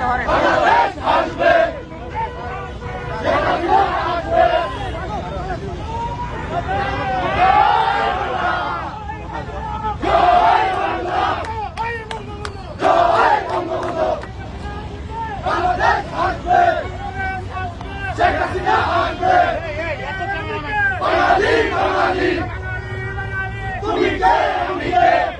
করতে পারেন ভাই আরও দিচ্ছেন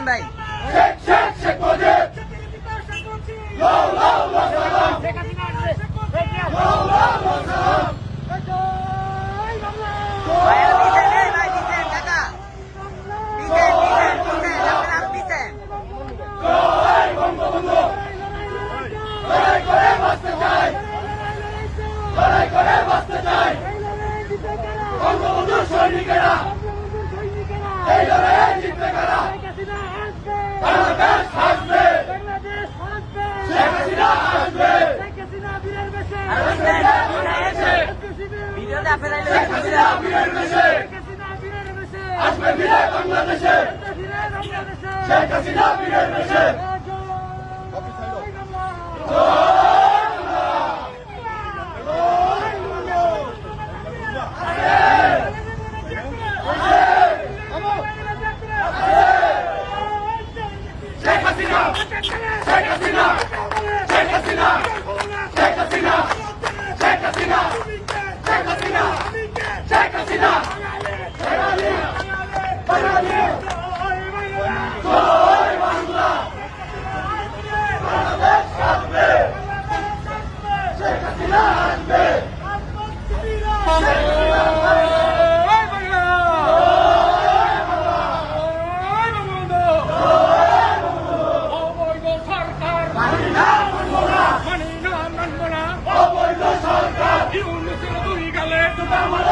ভাই। ভাই দিচ্ছেন এই ভাই দিচ্ছেন কাকা আসবে বিদায় বাংলাদেশে শেখ হাসিনা বীরের বেশে শেখ হাসিনা শেখ হাসিনা শেখ হাসিনা শেখ হাসিনা শেখ Obama!